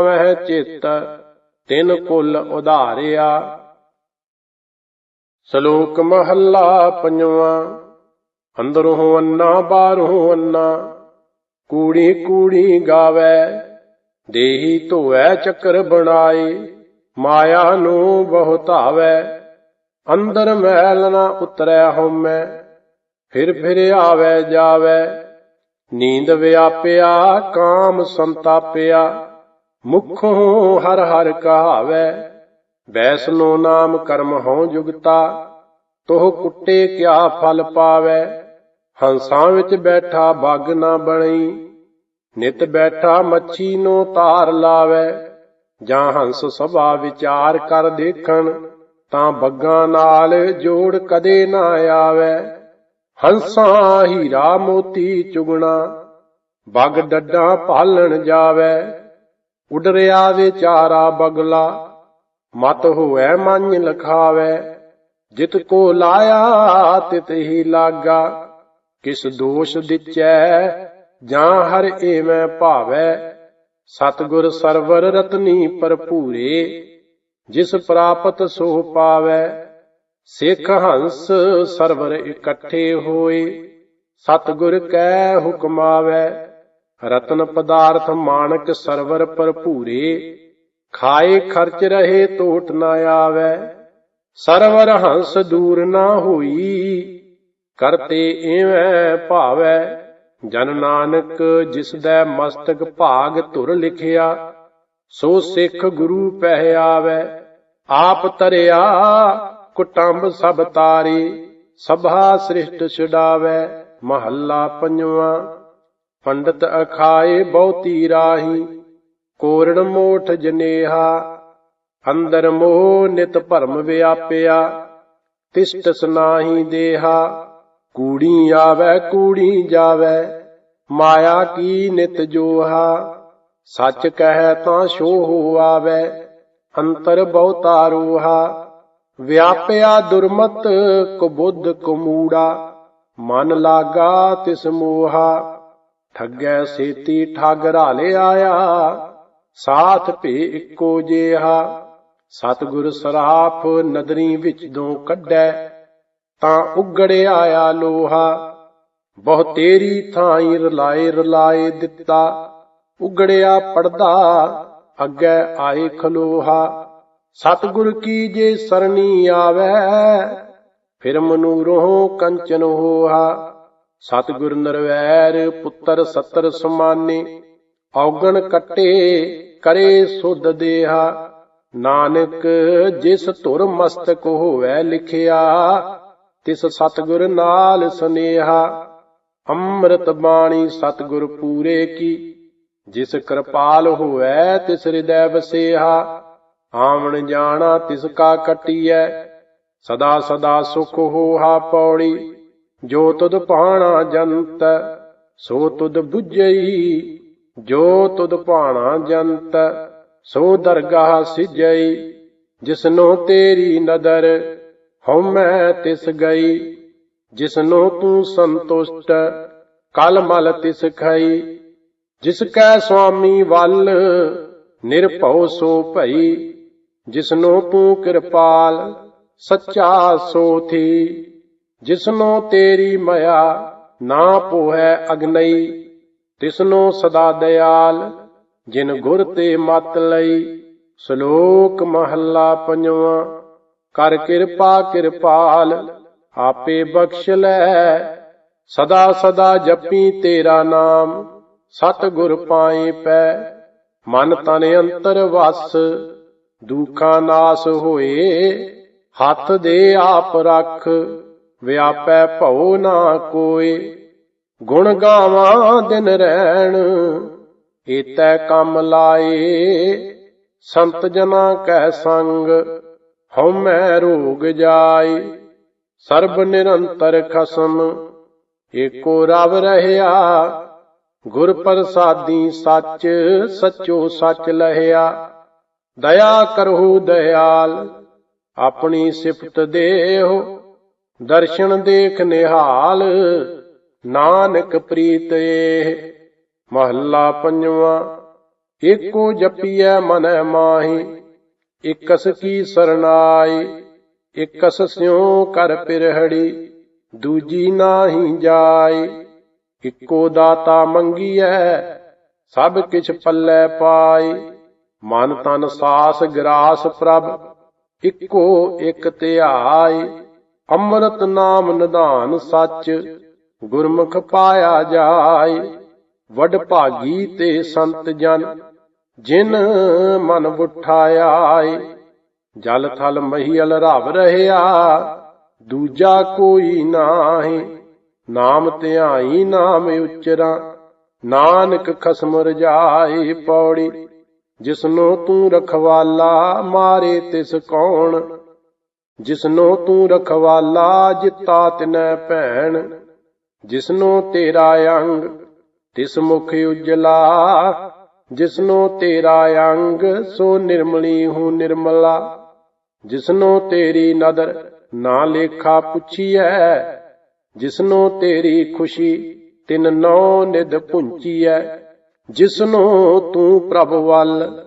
ਵਹਿ ਚਿੱਤ, ਤਿਨ ਕੁਲ ਉਧਾਰਿਆ। ਸ਼ਲੋਕ ਮਹੱਲਾ ਪੰਜਵਾ, ਅੰਦਰੋਂ ਅੰਨਾ, ਬਾਹਰੋਂ ਅੰਨਾ। ਕੂੜੀ ਕੂੜੀ ਗਾਵੇ, ਦੇਹੀ ਧੋਵੈ, ਚੱਕਰ ਬਣਾਏ। ਮਾਇਆ ਨੂੰ ਬਹੁ ਅੰਦਰ ਮਹਿਲ ਨਾ ਉਤਰੈ ਹਉਮੈ। ਫਿਰ ਫਿਰ ਆਵੈ ਜਾਵੈ, ਨੀਂਦ ਵਿਆਪਿਆ, ਕਾਮ ਸੰਤਾਪਿਆ। ਮੁਖੋਂ ਹਰ ਹਰ ਕਹਾਵੈ ਬੈਸਨੋ ਨਾਮ ਕਰਮ ਹਉ ਜੁਗਤਾ, ਤੋਹ ਕੁੱਟੇ ਕਿਆ ਫਲ ਪਾਵੈ, ਹੰਸਾਂ ਵਿੱਚ ਬੈਠਾ ਬੱਗ ਨਾ ਬਣੀ ਨਿਤ ਬੈਠਾ ਮੱਛੀ ਨੂੰ ਤਾਰ ਲਾਵੈ, ਜਾਂ ਹੰਸ ਸਭਾ ਵਿਚਾਰ ਕਰ ਦੇਖਣ, ਤਾਂ ਬੱਗਾਂ ਨਾਲ ਜੋੜ ਕਦੇ ਨਾ ਆਵੈ, ਹੰਸਾਂ ਹੀਰਾ ਮੋਤੀ ਚੁਗਣਾ, ਬੱਗ ਡੱਡਾਂ ਪਾਲਣ ਜਾਵੈ ਉਡਰਿਆ ਵਿਚਾਰਾ ਬਗਲਾ, ਮਤ ਹੋਐ ਮਨ ਲਖਾਵੈ, ਜਿਤ ਕੋ ਲਾਇਆ ਤਿਤ ਹੀ ਲਾਗਾ, ਕਿਸ ਦੋਸ਼ ਦਿਚੈ, ਜਾਂ ਹਰ ਏਵੇਂ ਭਾਵੈ, ਸਤਗੁਰ ਸਰਵਰ ਰਤਨੀ ਭਰਪੂਰੇ, ਜਿਸ ਪ੍ਰਾਪਤ ਸੋ ਪਾਵੈ, ਸਿੱਖ ਹੰਸ ਸਰਵਰ ਇਕੱਠੇ ਹੋਏ, ਸਤਗੁਰ ਕੈ ਹੁਕਮ ਰਤਨ ਪਦਾਰਥ ਮਾਨਕ ਸਰਵਰ ਭਰਪੂਰੇ, ਖਾਏ ਖਰਚ ਰਹੇ ਟੋਟ ਨਾ ਆਵੈ, ਸਰਵਰ ਹੰਸ ਦੂਰ ਨਾ ਹੋਈ, ਕਰਤੇ ਐਵੇਂ ਭਾਵੈ, ਜਨ ਨਾਨਕ ਜਿਸ ਦਾ ਮਸਤਕ ਭਾਗ ਧੁਰ ਲਿਖਿਆ, ਸੋ ਸਿੱਖ ਗੁਰੂ ਪਹਿ ਆਵੈ, ਆਪ ਤਰਿਆ ਕੁਟੰਬ ਸਭ ਤਾਰੇ, ਸਭਾ ਸ੍ਰਿਸ਼ਟ ਛਡਾਵੈ, ਮਹੱਲਾ ਪੰਜਵਾਂ ਪੰਡਤ ਅਖਾਏ ਬਹੁਤੀ ਰਾਹੀ ਕੋਰੜ ਮੋਠ ਜਨੇਹਾ, ਅੰਦਰ ਮੋਹ ਨਿਤ ਭਰਮ ਵਿਆਪਿਆ, ਤਿਸ਼ਟ ਸਨਾਹੀ ਦੇਹਾ, ਕੂੜੀ ਆਵੈ, ਕੂੜੀ ਜਾਵੈ, ਮਾਇਆ ਕੀ ਨਿਤ ਜੋਹਾ, ਸੱਚ ਕਹਿ ਤਾਂ ਸੋਹ ਹੋ ਆਵੈ, ਅੰਤਰ ਬਹੁਤਾ ਰੋਹਾ, ਵਿਆਪਿਆ ਦੁਰਮਤ ਕੁਬੁੱਧ ਕੁਮੂੜਾ ਮਨ ਲਾਗਾ ਤਿਸ ਮੋਹਾ। ਠੱਗੈ ਸੇਤੀ ਠੱਗ ਰਾਲੇ ਆਇਆ ਸਾਥ ਭੇ ਇੱਕੋ ਜਿਹਾ। ਸਤਿਗੁਰ ਸਰਾਫ ਨਦਰੀ ਵਿੱਚ ਦੋ ਕੱਢੈ, ਤਾਂ ਉਗੜੇ ਆਇਆ ਲੋਹਾ। ਬਹੁ ਤੇਰੀ ਥਾਈ ਰਲਾਏ ਰਲਾਏ ਦਿੱਤਾ, ਉਗੜਿਆ ਪੜਦਾ, ਅੱਗੇ ਆਏ ਖਲੋਹਾ। ਸਤਿਗੁਰ ਕੀ ਜੇ ਸਰਣੀ ਆਵੈ, ਫਿਰ ਮਨੂਰੋਂ ਕੰਚਨ ਹੋਹਾ। ਸਤਿਗੁਰ ਨਰਵੈਰ ਪੁੱਤਰ ਸਤਰ ਸਮਾਨੇ, ਔਗਣ ਕੱਟੇ ਕਰੇ ਸੁਧ ਦੇਹਾ। ਨਾਨਕ ਜਿਸ ਧੁਰ ਮਸਤਕ ਹੋਵੇ ਲਿਖਿਆ, ਤਿਸ ਸਤਿਗੁਰ ਨਾਲ ਸਨੇਹਾ। ਅੰਮ੍ਰਿਤ ਬਾਣੀ ਸਤਿਗੁਰ ਪੂਰੇ ਕੀ, ਜਿਸ ਕਿਰਪਾਲ ਹੋਵੇ ਤਿਸ ਹਿਰਦੈ ਵਸੇਹਾ। ਆਵਣ ਜਾਣਾ ਤਿਸ ਕਾ ਕਟੀਐ, ਸਦਾ ਸਦਾ ਸੁਖ ਹੋਹਾ ਪੌੜੀ। ਜੋ ਤੁਧ ਪਾਣਾ ਜੰਤ, ਸੋ ਤੁਧ 부ਝਈ ਜੋ ਤੁਧ ਪਾਣਾ ਜੰਤ, ਸੋ ਦਰਗਾਹ ਸਿਜਈ। ਜਿਸਨੋ ਤੇਰੀ ਨਦਰ ਹਉਮੈ ਤਿਸ ਗਈ। ਜਿਸਨੋ ਤੂੰ ਸੰਤੁਸ਼ਟ, ਕਲ ਮਲ ਤਿਸ ਖਾਈ। ਜਿਸ ਕੈ ਸੁਆਮੀ ਵੱਲ, ਨਿਰਭਉ ਸੋ ਭਈ। ਜਿਸਨੋ ਤੂੰ ਕਿਰਪਾਲ, ਸੱਚਾ ਸੋ ਥੀ। ਜਿਸਨੋ ਤੇਰੀ ਮਾਇਆ ਨਾ ਪੋਹੈ ਅਗਨਈ, ਤਿਸਨੋ ਸਦਾ ਦਿਆਲ ਜਿਨ ਗੁਰ ਤੇ ਮਤ ਲਈ, ਸ਼ਲੋਕ ਮਹੱਲਾ ਪੰਜਵਾ। ਕਰ ਕਿਰਪਾ ਕਿਰਪਾਲ, ਆਪੇ ਬਖਸ਼ ਲੈ। ਸਦਾ ਸਦਾ ਜਪੀ ਤੇਰਾ ਨਾਮ ਸਤ ਗੁਰ ਪਾਏ ਪੈ। ਮਨ ਤਨ ਅੰਤਰ ਵਸ, ਦੁਖਾਂ ਨਾਸ ਹੋਏ, ਹੱਥ ਦੇ ਆਪ ਰੱਖ। ਵਿਆਪੈ ਭਉ ਨਾ ਕੋਏ ਗੁਣ ਗਾਵਾਂ ਦਿਨ ਰਹਿਣ ਏਤੈ ਕੰਮ ਲਾਏ। ਸੰਤ ਜਨਾ ਕਹਿ ਸੰਗ, ਹਉਮੈ ਰੋਗ ਜਾਏ। ਸਰਬ ਨਿਰੰਤਰ ਖਸਮ, ਏਕੋ ਰਵ ਰਹਿਆ। ਗੁਰ ਪ੍ਰਸਾਦੀ ਸੱਚ, ਸੱਚੋ ਸੱਚ ਲਹਿਆ। ਦਇਆ ਕਰਹੁ ਦਇਆਲ, ਆਪਣੀ ਸਿਫਤ ਦੇਹੁ। ਦਰਸ਼ਨ ਦੇਖ ਨਿਹਾਲ, ਨਾਨਕ ਪ੍ਰੀਤ ਮਹੱਲਾ ਪੰਜਵਾ, ਏਕੋ ਜਪੀਐ ਮਨੈ ਮਾਹੀ, ਇਕਸ ਕੀ ਸਰਨਾਈ, ਇਕਸ ਸਿਉ ਕਰ ਪਿਰਹੜੀ, ਦੂਜੀ ਨਾਹੀ ਜਾਈ। ਇੱਕੋ ਦਾਤਾ ਮੰਗੀਐ, ਸਭ ਕਿਛ ਪੱਲੇ ਪਾਈ। ਮਨ ਤਨ ਸਾਸ ਗਰਾਸ ਪ੍ਰਭ, ਇੱਕੋ ਇਕ ਧਿਆਈ। ਅੰਮ੍ਰਿਤ ਨਾਮ ਨਿਧਾਨ ਸੱਚ, ਗੁਰਮੁਖ ਪਾਇਆ ਜਾਏ। ਵਡ ਭਾਗੀ ਤੇ ਸੰਤ ਜਨ, ਜਿਨ ਮਨ ਬੁਠਾਇਆ ਜਲ ਥਲ ਮਹੀਲ ਰਵ ਰਹਿਆ, ਦੂਜਾ ਕੋਈ ਨਾਹੀ। ਨਾਮ ਧਿਆਈ ਨਾਮ ਉਚਰਾ, ਨਾਨਕ ਖਸਮ ਰਜਾਈ ਪੌੜੀ। ਜਿਸਨੂੰ ਤੂੰ ਰਖਵਾਲਾ, ਮਾਰੇ ਤਿਸ ਕੌਣ। ਜਿਸਨੂੰ ਤੂੰ ਰਖਵਾਲਾ, ਜਿਤਾ ਤਿਨੈ ਭੈਣ। ਜਿਸਨੂੰ ਤੇਰਾ ਅੰਗ, ਤਿਸ ਮੁਖ ਉਜਲਾ। ਜਿਸਨੂੰ ਤੇਰਾ ਅੰਗ, ਸੋ ਨਿਰਮਲੀ ਹੂੰ ਨਿਰਮਲਾ। ਜਿਸਨੂੰ ਤੇਰੀ ਨਦਰ ਨਾ ਲੇਖਾ ਪੁੱਛੀਐ। ਜਿਸਨੂੰ ਤੇਰੀ ਖੁਸ਼ੀ ਤਿਨ ਨੋ ਨਿਦ ਪੁੰਚੀਐ ਜਿਸਨੂੰ ਤੂੰ ਪ੍ਰਭ ਵੱਲ,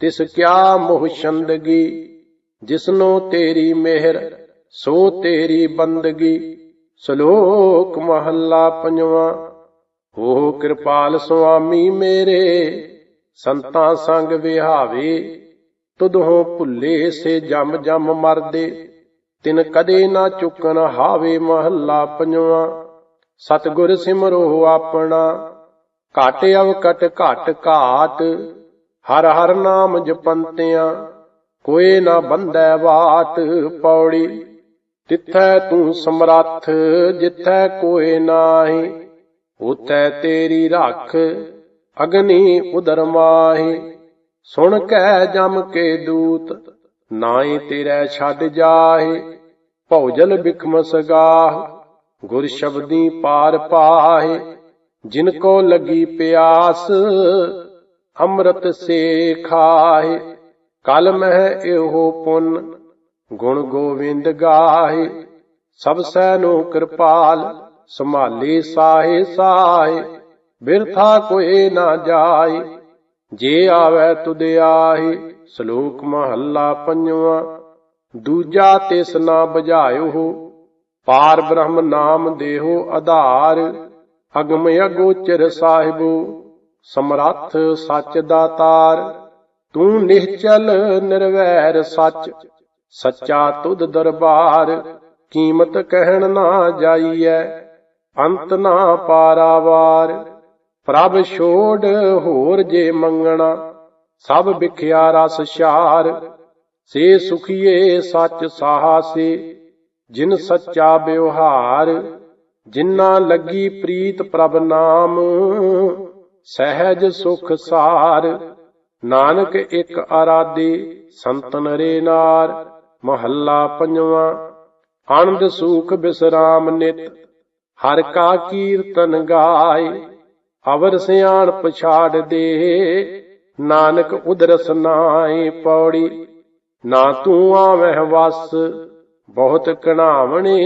ਤਿਸ ਕਿਆ ਮੋਹ ਛੰਦਗੀ। ਜਿਸਨੋ ਤੇਰੀ ਮਿਹਰ, ਸੋ ਤੇਰੀ ਬੰਦਗੀ। ਸ਼ਲੋਕ ਮਹੱਲਾ ਪੰਜਵਾਂ, ਹੋ ਕਿਰਪਾਲ ਸੁਆਮੀ ਮੇਰੇ, ਸੰਤਾਂ ਸੰਗ ਵਿਹਾਵੇ। ਤੁਧੋਂ ਭੁੱਲੇ ਸੇ ਜਮ ਜਮ ਮਰਦੇ, ਤਿਨ ਕਦੇ ਨਾ ਚੁੱਕਣ ਹਾਵੇ ਮਹੱਲਾ ਪੰਜਵਾਂ। ਸਤਿਗੁਰ ਸਿਮਰੋ ਆਪਣਾ, ਘਟ ਅਵਕਟ ਘਟ ਘਾਟ, ਹਰ ਹਰ ਨਾਮ ਜਪੰਤਿਆਂ। ਕੋਏ ਨਾ ਬੰਧੈ ਬਾਟ ਪੌੜੀ। ਤਿੱਥੈ ਤੂੰ ਸਮਰੱਥ, ਜਿੱਥੈ ਕੋਏ ਨਾਹੀ। ਉਥੈ ਤੇਰੀ ਰੱਖ, ਅਗਨੀ ਉਦਰ ਮਾਹੀ। ਸੁਣ ਕੈ ਜਮ ਕੇ ਦੂਤ, ਨਾਹੀ ਤੇਰੇ ਛੱਡ ਜਾਹੇ। ਭੌਜਲ ਬਿਖਮਸ ਗਾਹ ਗੁਰ ਸ਼ਬਦੀ ਪਾਰ ਪਾਹੇ। ਜਿਨ ਕੋ ਲਗੀ ਪਿਆਸ, ਅੰਮ੍ਰਿਤ ਸੇ ਖਾਹੇ। ਕਲ ਮਹਿ ਇਹੋ ਪੁੰਨ, ਗੁਣ ਗੋਵਿੰਦ ਗਾਹੇ, ਸਭ ਸੈ ਨੂੰ ਕਿਰਪਾਲ, ਸੰਭਾਲੇ ਸਾਹੇ ਸਾਹੇ, ਬਿਰਥਾ ਕੋਏ ਨਾ ਜਾਏ, ਜੇ ਆਵੇ ਤੁਧ ਆਹੇ, ਸ਼ਲੋਕ ਮਹੱਲਾ ਪੰਜਵਾਂ, ਦੂਜਾ ਤਿਸ ਨਾ ਬੁਝਾਇਓ, ਪਾਰ ਬ੍ਰਹਮ ਨਾਮ ਦੇਹੋ ਆਧਾਰ ਅਗਮ ਅਗੋਚਰ ਸਾਹਿਬੋ, ਸਮਰੱਥ ਸੱਚ ਦਾਤਾਰ ਤੂੰ ਨਿਹਚਲ ਨਿਰਵੈਰ ਸੱਚ, ਸੱਚਾ ਤੁਧ ਦਰਬਾਰ, ਕੀਮਤ ਕਹਿਣ ਨਾ ਜਾਈਐ, ਅੰਤ ਨਾ ਪਾਰਾਵਾਰ। ਪ੍ਰਭ ਛੋੜ ਹੋਰ ਜੇ ਮੰਗਣਾ, ਸਭ ਵਿਖਿਆ ਰਸ ਛਾਰ। ਸੇ ਸੁਖੀਏ ਸੱਚ ਸਾਹਸੇ, ਜਿਨ ਸੱਚਾ ਵਿਵਹਾਰ, ਜਿਨ੍ਹਾਂ ਲੱਗੀ ਪ੍ਰੀਤ ਪ੍ਰਭ ਨਾਮ, ਸਹਿਜ ਸੁਖ ਸਾਰ। ਨਾਨਕ ਇੱਕ ਆਰਾਧੇ, ਸੰਤਨ ਰੇ ਨਾਰ, ਮਹੱਲਾ ਪੰਜਵਾਂ। ਆਨੰਦ ਸੁਖ ਬਿਸਰਾਮ ਨਿਤ, ਹਰ ਕਾ ਕੀਰਤਨ ਗਾਏ, ਅਵਰ ਸਿਆਣ ਪਛਾੜ ਦੇ। ਨਾਨਕ ਉਦਰਸ ਨਾਏ ਪੌੜੀ, ਨਾ ਤੂੰ ਆਵਹਿ ਵਸ, ਬਹੁਤ ਕਣਾਵਣੇ।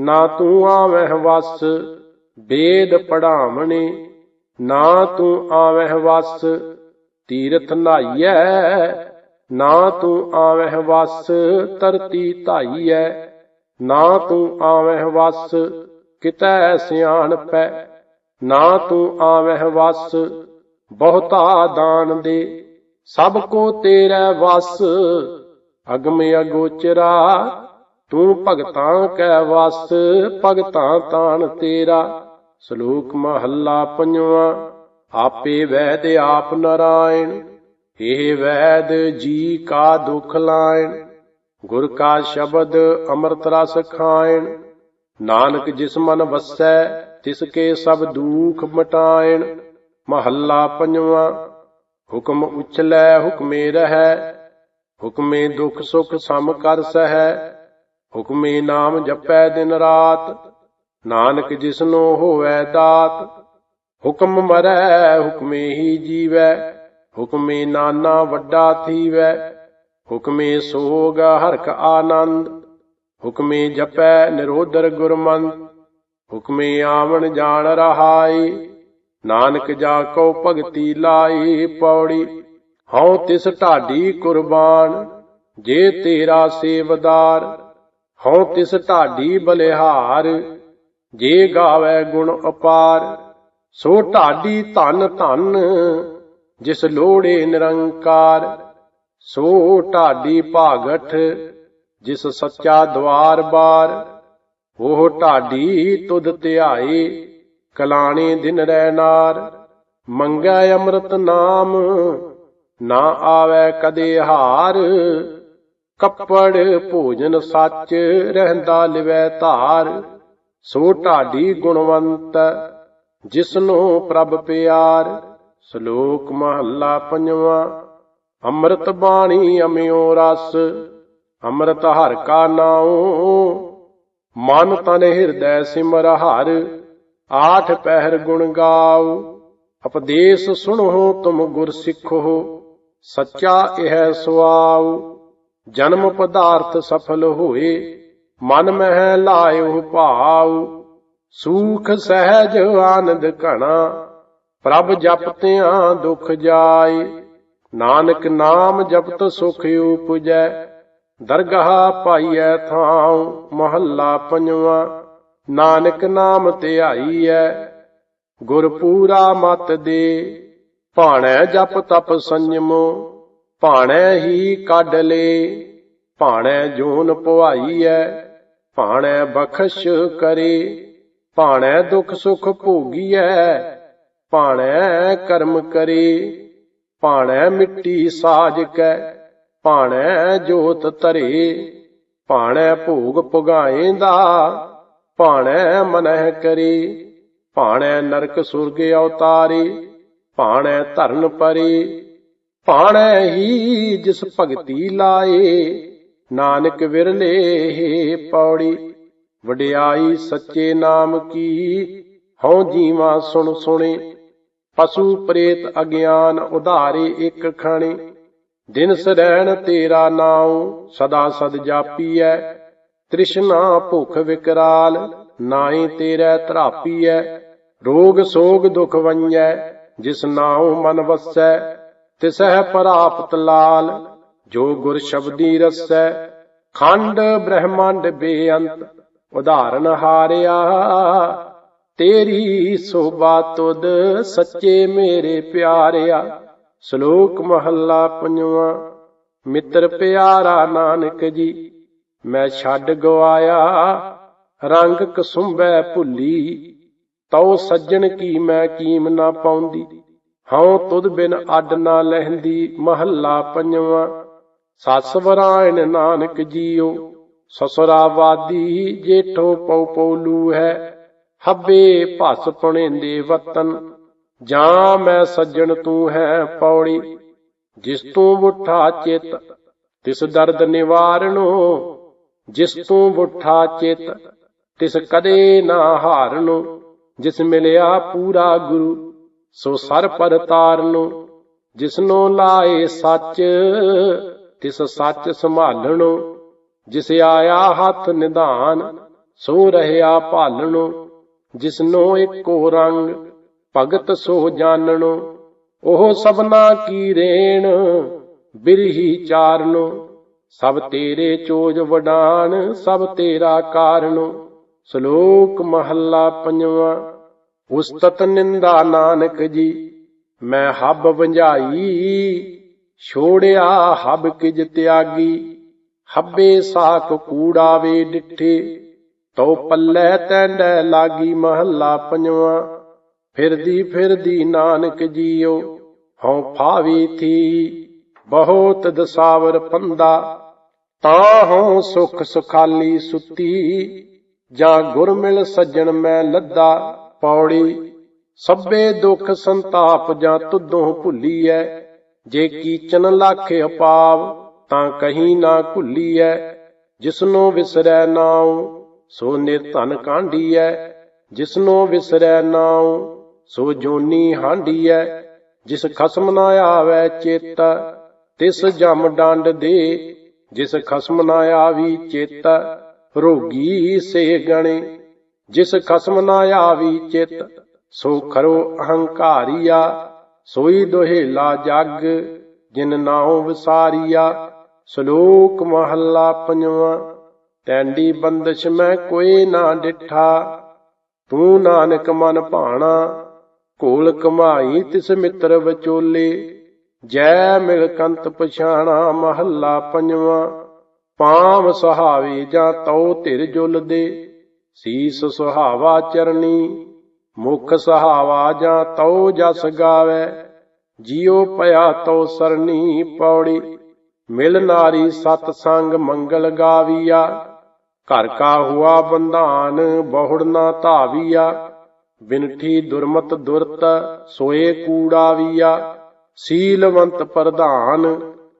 ਨਾ ਤੂੰ ਆਵਹਿ ਵਸ ਵੇਦ ਪੜਾਵਣੇ। ਨਾ ਤੂੰ ਆਵਹਿ ਵਸ ਤੀਰਥ ਨਾਈਐ, ਨਾ ਤੂੰ ਆਵਹਿ ਵਸ ਧਰਤੀ ਧਾਈਐ, ਨਾ ਤੂੰ ਆਵਹਿ ਵਸ ਕਿਤੈ ਸਿਆਣਪੈ ਨਾ ਤੂੰ ਆਵਹਿ ਵਸ ਬਹੁਤਾ ਦਾਨ ਦੇ, ਸਭ ਕੋ ਤੇਰਾ ਵਸ, ਅਗਮ ਅਗੋਚਰਾ, ਤੂੰ ਭਗਤਾਂ ਕੈ ਵਸ, ਭਗਤਾਂ ਤਾਣ ਤੇਰਾ, ਸ਼ਲੋਕ ਮਹੱਲਾ ਪੰਜਵਾਂ। ਆਪੇ ਵੈਦ ਆਪ ਨਰਾਇਣ ਇਹ ਵੈਦ ਜੀ ਕਾ ਦੁਖ ਲਾਇਣ, ਗੁਰ ਕਾ ਸ਼ਬਦ ਅੰਮ੍ਰਿਤ ਰਸ ਖਾਇਣ, ਨਾਨਕ ਜਿਸ ਮਨ ਵਸੈ, ਤਿਸ ਕੇ ਸਭ ਦੁਖ ਮਟਾਇਣ, ਮਹੱਲਾ ਪੰਜਵਾਂ, ਹੁਕਮ ਉਚਲੈ, ਹੁਕਮੇ ਰਹੈ, ਹੁਕਮੇ ਦੁਖ ਸੁਖ ਸਮ ਕਰ ਸਹੈ, ਹੁਕਮੇ ਨਾਮ ਜਪੈ ਦਿਨ ਰਾਤ, ਨਾਨਕ ਜਿਸਨੋ ਹੋਵੈ ਦਾਤ ਹੁਕਮ ਮਰੈ, ਹੁਕਮੇ ਹੀ ਜੀਵੈ, ਹੁਕਮੇ ਨਾਨਾ ਵੱਡਾ ਥੀਵੈ, ਹੁਕਮੇ ਸੋਗ ਹਰਖ ਆਨੰਦ, ਹੁਕਮੇ ਜਪੈ ਨਿਰੋਧਰ ਗੁਰਮੰਤ ਹੁਕਮੇ ਆਵਣ ਜਾਣ ਰਹਾਈ, ਨਾਨਕ ਜਾ ਕੋ ਭਗਤੀ ਲਾਈ ਪੌੜੀ, ਹਉ ਤਿਸ ਢਾਡੀ ਕੁਰਬਾਨ, ਜੇ ਤੇਰਾ ਸੇਵਦਾਰ, ਹਉ ਤਿਸ ਢਾਡੀ ਬਲਿਹਾਰ, ਜੇ ਗਾਵੇ ਗੁਣ ਅਪਾਰ। ਸੋ ਢਾਡੀ ਧਨ ਧਨ, ਜਿਸ ਲੋੜੇ ਨਿਰੰਕਾਰ। ਸੋ ਢਾਡੀ ਭਾਗਠ, ਜਿਸ ਸੱਚਾ ਦਵਾਰ ਬਾਰ। ਉਹ ਢਾਡੀ ਤੁਧ ਧਿਆਏ, ਕਲਾਣੇ ਦਿਨ ਰਹਿਨਾਰ ਮੰਗੈ ਅੰਮ੍ਰਿਤ ਨਾਮ, ਨਾ ਆਵੇ ਕਦੇ ਹਾਰ। ਕੱਪੜ ਭੋਜਨ ਸੱਚ, ਰਹਿੰਦਾ ਲਿਵੈ ਧਾਰ। ਸੋ ਢਾਡੀ ਗੁਣਵੰਤ ਜਿਸਨੂੰ ਪ੍ਰਭ ਪਿਆਰ, ਸ਼ਲੋਕ ਮਹੱਲਾ ਪੰਜਵਾਂ, ਅੰਮ੍ਰਿਤ ਬਾਣੀ ਅਮਿਓ ਰਸ, ਅੰਮ੍ਰਿਤ ਹਰ ਕਾ ਨਾਉ, ਮਨ ਤਨ ਹਿਰਦੈ ਸਿਮਰ ਹਰ, ਆਠ ਪਹਿਰ ਗੁਣ ਗਾਉ, ਉਪਦੇਸ਼ ਸੁਣੋ ਤੁਮ ਗੁਰ ਸਿੱਖੋ, ਸੱਚਾ ਇਹ ਸੁਆਉ, ਜਨਮ ਪਦਾਰਥ ਸਫਲ ਹੋਏ, ਮਨ ਮਹਿ ਲਾਇਓ ਭਾਉ ਸੂਖ ਸਹਿਜ ਆਨੰਦ ਘਣਾ, ਪ੍ਰਭ ਜਪਤਿਆਂ ਦੁਖ ਜਾਏ। ਨਾਨਕ ਨਾਮ ਜਪਤ ਸੁਖ ਉਪਜੈ, ਦਰਗਾਹ ਪਾਈਐ ਥਾਉ, ਮਹੱਲਾ ਪੰਜਵਾਂ। ਨਾਨਕ ਨਾਮ ਧਿਆਈਐ, ਗੁਰ ਪੂਰਾ ਮਤ ਦੇ। ਭਾਣੈ ਜਪ ਤਪ ਸੰਜਮੋ, ਭਾਣੈ ਹੀ ਕੱਢ ਲੇ। ਭਾਣੈ ਜੋਨ ਪਵਾਈਐ ਭਾਣੈ ਬਖਸ਼ ਕਰੇ। ਭਾਣੈ ਦੁਖ ਸੁਖ ਭੋਗੀਐ, ਭਾਣੈ ਕਰਮ ਕਰੇ। ਭਾਣੈ ਮਿੱਟੀ ਸਾਜ ਕੈ, ਭਾਣੈ ਜੋਤ ਧਰੇ। ਭਾਣੈ ਭੋਗ ਪੁਗਾਏਂਦਾ ਭਾਣੈ ਮਨਹਿ ਕਰੇ। ਭਾਣੈ ਨਰਕ ਸੁਰਗ ਅਵਤਾਰੇ, ਭਾਣੈ ਧਰਨ ਪਰੇ। ਭਾਣੈ ਹੀ ਜਿਸ ਭਗਤੀ ਲਾਏ, ਨਾਨਕ ਵਿਰਲੇ ਪੌੜੀ। ਵਡਿਆਈ ਸੱਚੇ ਨਾਮ ਕੀ? ਹਉ ਜੀਵਾ ਸੁਣ ਸੁਣੇ, ਪਸ਼ੂ ਪ੍ਰੇਤ ਅਗਿਆਨ ਉਧਾਰੇ ਇੱਕ ਖਾਣੇ। ਦਿਨ ਸਰੈਣ ਤੇਰਾ ਨਾਉ, ਸਦਾ ਸਦ ਜਾਪੀਐ। ਤ੍ਰਿਸ਼ਨਾ ਭੁਖ ਵਿਕਰਾਲ, ਨਾਹੀ ਤੇਰੇ ਧਰਾਪੀਐ। ਰੋਗ ਸੋਗ ਦੁਖ ਵੰਜੈ, ਜਿਸ ਨਾਉ ਮਨ ਵਸੈ। ਤਿਸਹਿ ਪ੍ਰਾਪਤ ਲਾਲ, ਜੋ ਗੁਰ ਸ਼ਬਦੀ ਰਸੈ। ਖੰਡ ਬ੍ਰਹਮੰਡ ਬੇਅੰਤ ਉਦਾਹਰਨ ਹਾਰਿਆ। ਤੇਰੀ ਸੋਭਾ ਤੁਧ ਸੱਚੇ ਮੇਰੇ ਪਿਆਰਿਆ। ਸ਼ਲੋਕ ਮਹੱਲਾ ਪੰਜਵਾਂ, ਮਿੱਤਰ ਪਿਆਰਾ ਨਾਨਕ ਜੀ, ਮੈਂ ਛੱਡ ਗਵਾਇਆ, ਰੰਗ ਕਸੁੰਬੈ ਭੁੱਲੀ। ਤਉ ਸੱਜਣ ਕੀ ਮੈਂ ਕੀਮ ਨਾ ਪਾਉਂਦੀ, ਹਉ ਤੁਧ ਬਿਨ ਅੱਡ ਨਾ ਲਹਿੰਦੀ। ਮਹੱਲਾ ਪੰਜਵਾਂ, ਸੱਸ ਵਰਾਇਣ ਨਾਨਕ ਜੀਓ ਸਸੁਰਾਵਾਦੀ ਜੇਠੋ ਪਉ ਪਉਲੂ ਹੈ। ਹੱਬੇ ਭਸ ਪੁਣੇਂਦੇ ਵਤਨ, ਜਾਂ ਮੈਂ ਸੱਜਣ ਤੂੰ ਹੈ ਪੌੜੀ। ਜਿਸ ਤੂੰ ਬੁੱਠਾ ਚਿਤ, ਤਿਸ ਦਰਦ ਨਿਵਾਰਣੋ ਜਿਸ ਤੂੰ ਬੁੱਠਾ ਚਿਤ, ਤਿਸ ਕਦੇ ਨਾ ਹਾਰਨੋ। ਜਿਸ ਮਿਲਿਆ ਪੂਰਾ ਗੁਰੂ, ਸੋ ਸਰ ਪਰ ਤਾਰਨੋ। ਜਿਸਨੋ ਲਾਏ ਸੱਚ, ਤਿਸ ਸੱਚ ਸੰਭਾਲਣੋ। ਜਿਸ ਆਇਆ ਹੱਥ ਨਿਧਾਨ, ਸੋ ਰਹਿਆ ਭਾਲਣੋ। ਜਿਸਨੋ ਇੱਕੋ ਰੰਗ, ਭਗਤ ਸੋ ਜਾਣਨੋ। ਉਹ ਸਭਨਾ ਕੀ ਰੇਣ, ਬਿਰਹੀ ਚਾਰਨੋ। ਸਭ ਤੇਰੇ ਚੋਜ ਵਡਾਨ, ਸਭ ਤੇਰਾ ਕਾਰਣੋ ਸ਼ਲੋਕ ਮਹੱਲਾ ਪੰਜਵਾਂ, ਉਸਤਤ ਨਿੰਦਾ ਨਾਨਕ ਜੀ, ਮੈਂ ਹੱਬ ਵੰਝਾਈ, ਛੋੜਿਆ ਹੱਬ ਕਿਜ ਤਿਆਗੀ। ਹੱਬੇ ਸਾਖ ਕੂੜਾ ਵੇ ਡਿੱਠੇ, ਤਉ ਪੱਲੇ ਤੈਂਡੈ ਲਾਗੀ ਮਹੱਲਾ ਪੰਜਵਾਂ। ਫਿਰਦੀ ਫਿਰਦੀ ਨਾਨਕ ਜੀਓ, ਹਉ ਫਾਵੀ ਥੀ, ਬਹੁਤ ਦਸਾਵਰ ਪੰਦਾ। ਤਾਂ ਹਉ ਸੁਖ ਸੁਖਾਲੀ ਸੁਤੀ, ਜਾਂ ਗੁਰ ਮਿਲ ਸੱਜਣ ਮੈਂ ਲੱਦਾ ਪੌੜੀ। ਸਭੇ ਦੁੱਖ ਸੰਤਾਪ ਜਾਂ ਤੁਧੋਂ ਭੁੱਲੀਐ, ਜੇ ਕੀਚਨ ਲੱਖ ਅਪਾਵ ਤਾਂ ਕਹੀਂ ਨਾ ਭੁੱਲੀਐ ਜਿਸਨੋ ਵਿਸਰੈ ਨਾਉ, ਸੋ ਨਿਰਧਨ ਕਾਂਢੀਐ। ਜਿਸਨੋ ਵਿਸਰੈ ਨਾਉ, ਸੋ ਜੋਨੀ ਹਾਂਡੀਐ। ਜਿਸ ਖਸਮ ਨਾ ਆਵੈ ਚੇਤ, ਤਿਸ ਜਮ ਡੰਡ ਦੇ। ਜਿਸ ਖਸਮ ਨਾ ਆਵੀ ਚੇਤ, ਰੋਗੀ ਸੇ ਗਣੇ। ਜਿਸ ਖਸਮ ਨਾ ਆਵੀ ਚਿਤ, ਸੋ ਖਰੋ ਅਹੰਕਾਰੀਆ। ਸੋਈ ਦੋਹੇਲਾ ਜਗ, ਜਿਨ ਨਾਉ ਵਿਸਾਰੀਆ। ਸ਼ਲੋਕ ਮਹੱਲਾ ਪੰਜਵਾਂ, ਟੈਂਡੀ ਬੰਦਸ਼ ਮੈਂ ਕੋਈ ਨਾ ਡਿਠਾ, ਤੂੰ ਨਾਨਕ ਮਨ ਭਾਣਾ ਕੋਲ ਕਮਾਈ ਤਿਸ ਮਿੱਤਰ ਵਿਚੋਲੇ, ਜੈ ਮਿਲ ਕੰਤ ਪਛਾਣਾ ਮਹੱਲਾ ਪੰਜਵਾਂ ਪਾਮ ਸੁਹਾਵੇ ਜਾਂ ਤਉ ਧਿਰ ਜੁਲ ਸੀਸ ਸੁਹਾਵਾ ਚਰਨੀ ਮੁਖ ਸੁਹਾਵਾ ਜਾਂ ਤਉ ਜਸ ਗਾਵੇ, ਜਿਉ ਪਿਆ ਤਉ ਸਰਨੀ ਪੌੜੀ। ਮਿਲ ਨਾਰੀ ਸਤ ਸੰਗ ਮੰਗਲ ਗਾਵੀਆ, ਘਰ ਕਾ ਹੁਆ ਬੰਧਾਨ ਬਹੁੜ ਨਾ ਧਾਵੀਆ ਬਿਨਠੀ ਦੁਰਮਤ ਦੁਰਤ ਸੋਏ ਕੂੜਾਵੀਆ, ਸੀਲਵੰਤ ਪ੍ਰਧਾਨ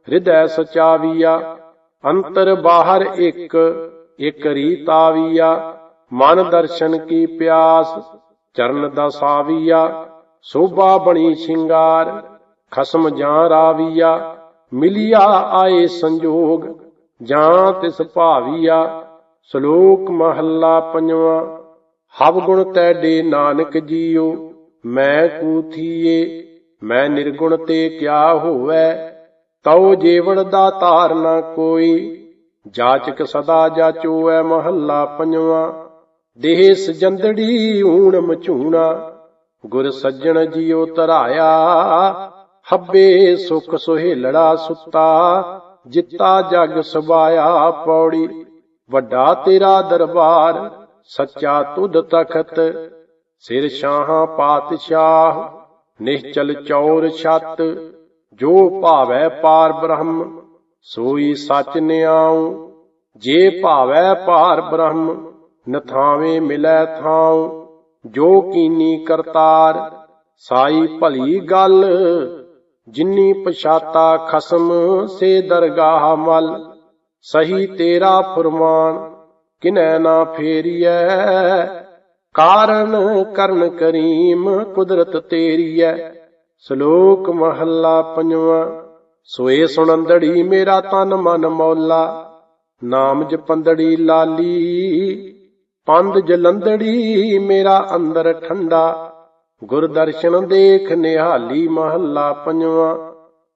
ਹਿਰਦੈ ਸਚਾਵੀਆ, ਅੰਤਰ ਬਾਹਰ ਇੱਕ, ਇਕ ਰੀਤਾਵੀਆ ਮਨ ਦਰਸ਼ਨ ਕੀ ਪਿਆਸ, ਚਰਨ ਦਸਾਵੀਆ, ਸੋਭਾ ਬਣੀ ਸ਼ਿੰਗਾਰ, ਖਸਮ ਜਾਂ ਰਾਵੀਆ ਮਿਲਿਆ ਆਏ ਸੰਜੋਗ ਜਾਂ ਤਿਸ ਭਾਵੀਆ ਸ਼ਲੋਕ ਮਹੱਲਾ ਪੰਜਵਾਂ, ਹਵ ਗੁਣ ਤੈਡੇ ਨਾਨਕ ਜੀਓ, ਮੈਂ ਕੂਥੀਏ ਮੈਂ ਨਿਰਗੁਣ ਤੇ ਕਿਆ ਹੋਵੇ, ਤਉ ਜੀਵਨ ਦਾ ਧਾਰ ਨਾ ਕੋਈ, ਜਾਚਕ ਸਦਾ ਜਾਚੋਐ ਮਹੱਲਾ ਪੰਜਵਾਂ, ਦੇਹ ਸਜੰਦੜੀ ਊਣ ਮਚੂਣਾ, ਗੁਰ ਸੱਜਣ ਜੀਉ ਤਰਾਇਆ ਹੱਬੇ ਸੁਖ ਸੁਹੇਲੜਾ ਸੁੱਤਾ, ਜਿੱਤਾ ਜਗ ਸਬਾਇਆ ਪੌੜੀ। ਵੱਡਾ ਤੇਰਾ ਦਰਬਾਰ, ਸੱਚਾ ਤੁਧ ਤਖਤ। ਸਿਰ ਸ਼ਾਹਾਂ ਪਾਤਸ਼ਾਹ, ਨਿਸ਼ਚਲ ਚੌਰ ਛਤ। ਜੋ ਭਾਵੈ ਪਾਰ ਬ੍ਰਹਮ, ਸੋਈ ਸਚ ਨਿਆਉ। ਜੇ ਭਾਵੈ ਪਾਰ ਬ੍ਰਹਮ ਨਥਾਵੇਂ ਮਿਲੈ ਥਾਉ। ਜੋ ਕੀਨੀ ਕਰਤਾਰ, ਸਾਈ ਭਲੀ ਗੱਲ ਜਿਨੀ ਪਛਾਤਾ ਖਸਮ ਸੇ ਦਰਗਾਹ ਮਲ, ਸਹੀ ਤੇਰਾ ਫਰਮਾਨ, ਕਿਨੈ ਨਾ ਫੇਰੀਐ? ਕਾਰਨ ਕਰਨ ਕਰੀਮ ਕੁਦਰਤ ਤੇਰੀ ਤੇਰੀਐ, ਸ਼ਲੋਕ ਮਹੱਲਾ ਪੰਜਵਾਂ, ਸੋਏ ਸੁਣੰਦੜੀ ਮੇਰਾ ਤਨ ਮਨ ਮੌਲਾ, ਨਾਮ ਜਪੰਦੜੀ ਲਾਲੀ ਪੰਦ ਜਲੰਦੜੀ ਮੇਰਾ ਅੰਦਰ ਠੰਡਾ। ਗੁਰ ਦਰਸ਼ਨ ਦੇਖ ਨਿਹਾਲੀ ਮਹੱਲਾ ਪੰਜਵਾਂ।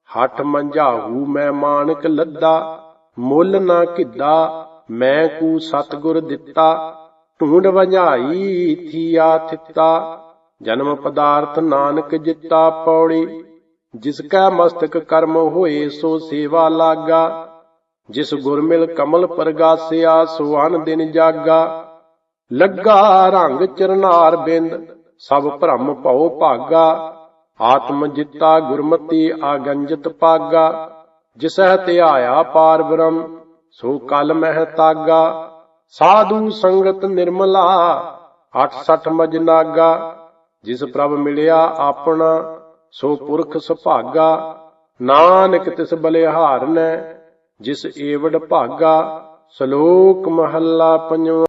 ਹੱਠ ਮੰਝਾਹੂ ਮੈਂ ਮਾਨਕ ਲੱਦਾ, ਮੁੱਲ ਨਾ ਕਿੱਦਾ, ਮੈਂ ਕੂ ਸਤਗੁਰ ਦਿੱਤਾ। ਢੂੰਡ ਵੰਝਾਈ ਥੀਆ ਥਿੱਤਾ, ਜਨਮ ਪਦਾਰਥ ਨਾਨਕ ਜਿੱਤਾ ਪੌੜੀ। ਜਿਸ ਕੈ ਮਸਤਕ ਕਰਮ ਹੋਏ ਸੋ ਸੇਵਾ ਲਾਗਾ। ਜਿਸ ਗੁਰ ਮਿਲ ਕਮਲ ਪ੍ਰਗਾਸਿਆ ਸੋ ਅਨ ਦਿਨ ਜਾਗਾ। ਲੱਗਾ ਰੰਗ ਚਰਨਾਰ ਬਿੰਦ ਸਭ ਭ੍ਰਮ ਭਉ ਭਾਗਾ, ਆਤਮ ਜਿੱਤਾ ਗੁਰਮਤੀ ਆਗੰਜਤ ਪਾਗਾ, ਜਿਸਹਿ ਧਿਆਇਆ ਪਾਰ ਬ੍ਰਹਮ ਸੋ ਕਲ ਮਹਿ ਤਾਗਾ। ਸਾਧੂ ਸੰਗਤ ਨਿਰਮਲਾ 68 ਮਜ ਨਾਗਾ, ਜਿਸ ਪ੍ਰਭ ਮਿਲਿਆ ਆਪਣਾ, ਸੋ ਪੁਰਖ ਸੁਭਾਗਾ। ਨਾਨਕ ਤਿਸ ਬਲਿਹਾਰਨੈ, ਜਿਸ ਏਵੜ ਭਾਗਾ, ਸ਼ਲੋਕ ਮਹੱਲਾ ਪੰਜਵਾਂ।